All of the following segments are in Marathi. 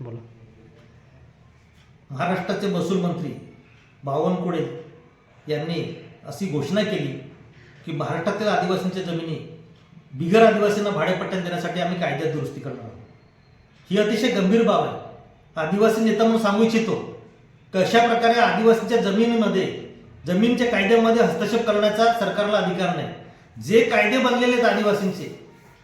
बोला. महाराष्ट्राचे महसूल मंत्री बावनकुळे यांनी अशी घोषणा केली की महाराष्ट्रातील आदिवासींच्या जमिनी बिगर आदिवासींना भाडेपट्ट्यात देण्यासाठी आम्ही कायद्यात दुरुस्ती करणार आहोत. ही अतिशय गंभीर बाब आहे. आदिवासी नेता म्हणून सांगू इच्छितो कशा प्रकारे आदिवासींच्या जमिनीमध्ये जमीनच्या कायद्यामध्ये हस्तक्षेप करण्याचा सरकारला अधिकार नाही. जे कायदे बनलेले आहेत आदिवासींचे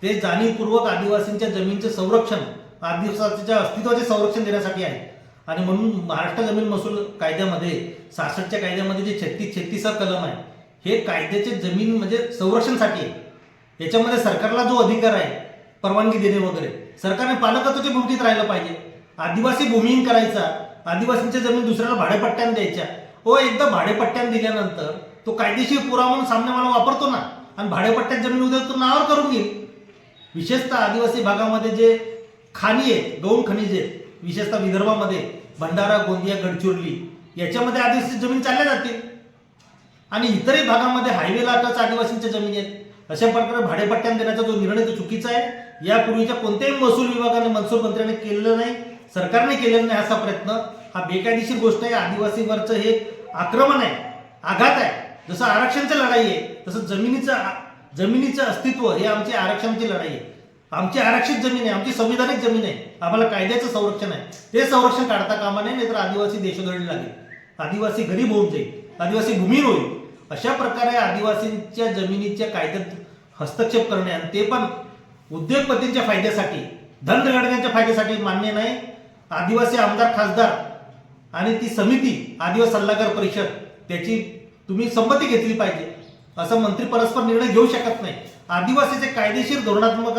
ते जाणीवपूर्वक आदिवासींच्या जमीनचे संरक्षण आदिवासाच्या अस्तित्वाचे संरक्षण देण्यासाठी आहे. आणि म्हणून महाराष्ट्र जमीन महसूल कायद्यामध्ये सासष्टच्या कायद्यामध्ये जे छत्तीस छत्तीसा कलम आहे हे कायद्याचे जमीन म्हणजे संरक्षणसाठी आहे. याच्यामध्ये सरकारला जो अधिकार आहे परवानगी देणे वगैरे सरकारने पालकत्वाच्या भूमिकेत राहिलं पाहिजे. आदिवासी भूमिहीन करायचा आदिवासींच्या जमीन दुसऱ्याला भाडेपट्ट्याने द्यायच्या. व एकदा भाडेपट्ट्याने दिल्यानंतर तो कायदेशीर पुरावा म्हणून सामनेवाला वापरतो ना आणि भाडेपट्ट्यात जमीन उद्या तो नावावर करून घेईल. विशेषतः आदिवासी भागामध्ये जे खाणी आहेत गौण खनिज आहेत विशेषतः विदर्भामध्ये भंडारा गोंदिया गडचिरोली याच्यामध्ये आदिवासी जमीन चालल्या जातील. आणि इतरही भागामध्ये हायवेला टच आदिवासींच्या जमिनी आहेत. अशा प्रकारे भाडेपट्ट्याने देण्याचा जो निर्णय तो चुकीचा आहे यापूर्वीच्या कोणत्याही महसूल विभागाने मनसूर मंत्र्याने केलेलं नाही सरकारने केलेलं नाही असा प्रयत्न हा बेकायदेशीर गोष्ट आहे. आदिवासीवरचं हे आक्रमण आहे आघात आहे. जसं आरक्षणची लढाई आहे तसं जमिनीचं जमिनीचं अस्तित्व हे आमची आरक्षणाची लढाई आहे. आमची आरक्षित जमीन आहे आमची संविधानिक जमीन आहे. आम्हाला कायद्याचं संरक्षण आहे. ते संरक्षण काढता कामा नये नाहीतर आदिवासी देशोधडी लागेल. आदिवासी गरीब होऊन जाईल. आदिवासी भूमीर होईल. अशा प्रकारे आदिवासींच्या जमिनीच्या कायद्यात हस्तक्षेप करणे आणि ते पण उद्योगपतींच्या फायद्यासाठी धनगडण्यांच्या फायद्यासाठी मान्य नाही. आदिवासी आमदार खासदार आणि ती समिती आदिवासी सल्लागार परिषद त्याची तुम्ही संमती घेतली पाहिजे. असं मंत्री परस्पर निर्णय घेऊ शकत नाही. आदिवासीचे कायदेशीर धोरणात्मक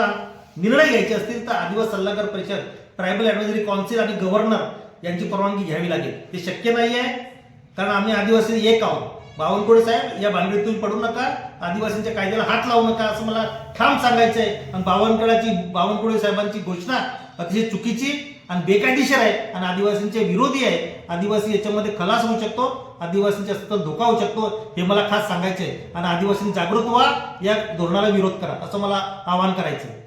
निर्णय घ्यायचे असतील तर आदिवासी सल्लागार परिषद ट्रायबल ॲडवायझरी कौन्सिल आणि गव्हर्नर यांची परवानगी घ्यावी लागेल. ते शक्य नाही आहे कारण आम्ही आदिवासी एक आहोत. बावनकुळे साहेब या भानगडीतून पडू नका आदिवासींच्या कायद्याला हात लावू नका असं मला ठाम सांगायचं आहे आणि बावनकुळाची बावनकुळे साहेबांची घोषणा अतिशय चुकीची आणि बेकायदेशीर आहे आणि आदिवासींचे विरोधी आहे. आदिवासी याच्यामध्ये खलास होऊ शकतो आदिवासींच्या सतत धोका होऊ शकतो हे मला खास सांगायचं आहे आणि आदिवासींनी जागृत व्हा या धोरणाला विरोध करा असं मला आवाहन करायचं आहे